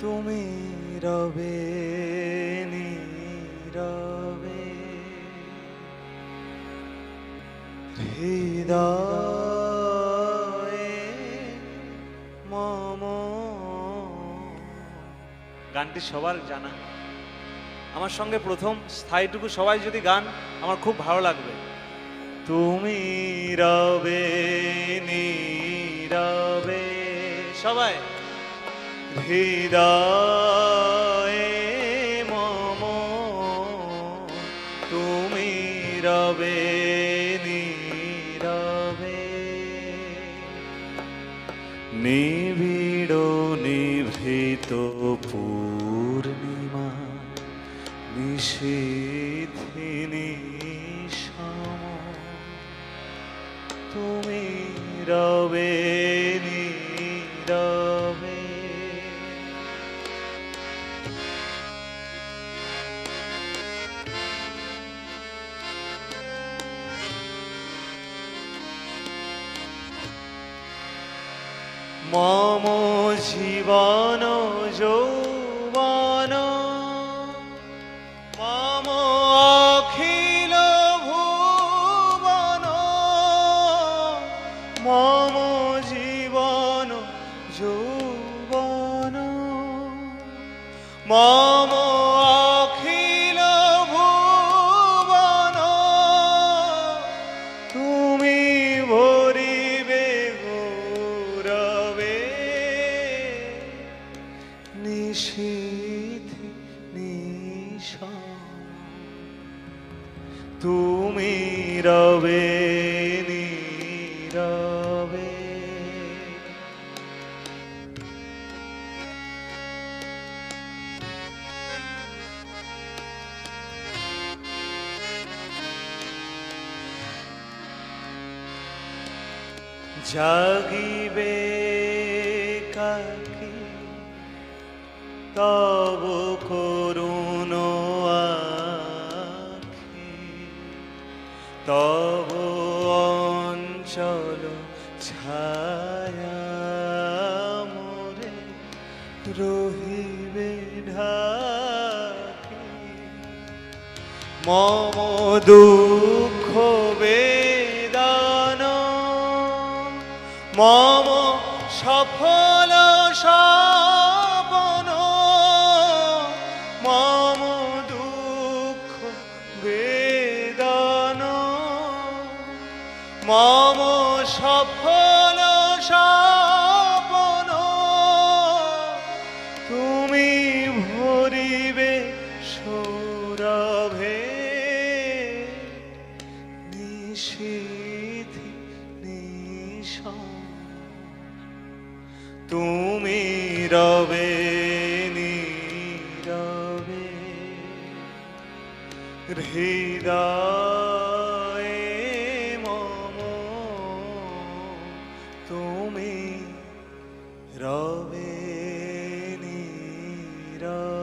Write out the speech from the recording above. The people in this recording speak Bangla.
তুমি রবে, নীরবে। হৃদয়ে মম। গানটি সবার জানা। আমার সঙ্গে প্রথম স্থায়ীটুকু সবাই যদি গান, আমার খুব ভালো লাগবে। তুমি রবে, নীরবে, সবাই। হৃদয়ে মম তুমি রবে নীরবে। নিবিড় নিভৃত পূর্ণিমা নিষেধিনী সম তুমি রবে নীরবে। মম জীবন যৌবন। মম অখিল ভুবন। মম জীবন যৌবন। মম নিশীথি নিশা তুমি রবে নীরবে। জাগিবে কাকি তব করুণ আখি। তব অঞ্চল ছায়া মোরে রহিবে ঢাকি। মম দুঃখ বেদান, মম সফল সপন মম সফল সপন তুমি ভরিবে সৌরভে। নিষেধি নিশা তুমি রবে নীরবে। হৃদয়ে রবে নীরব